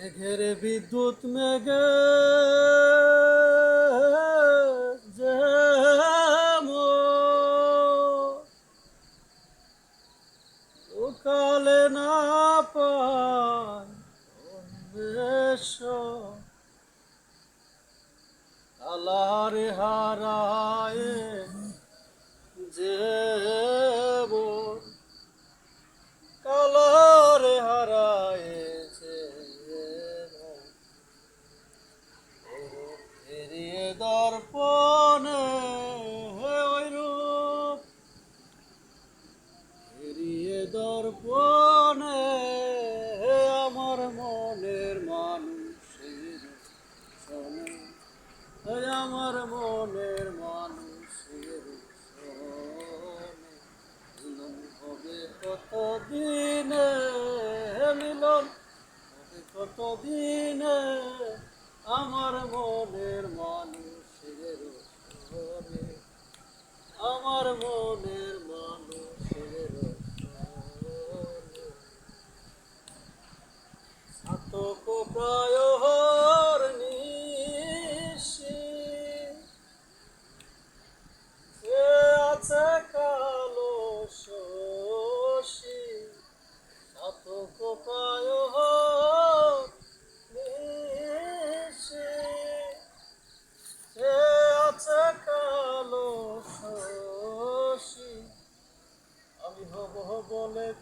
মেঘের বিদ্যুৎ মেঘে হারায় যে মন কালারে হারায় যে মন ফিরিয়ে দর্পণে ওই রূপ ফিরিয়ে দর্পণে আমার মনের মানুষের শোনে আমার মনের মানুষের মিলন হবে কত মিলন? হবে কত দিনে আমার মনের মানুষের শোনে আমার মনের মানুষের সাতক প্রায়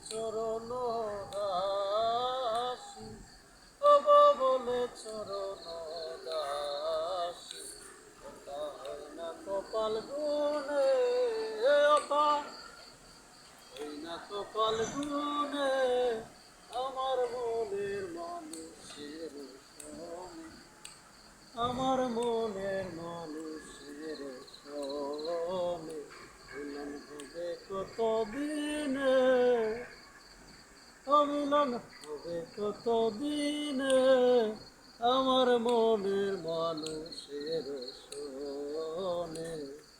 চরণ দাসী হব বলে চরণ দাসী ওটা হয় না কপাল গুনে ওটা হয় না কপাল গুনে আমার মনের মানুষের আমার মনের মানুষের সনে কত দিনে কতদিনে আমার মন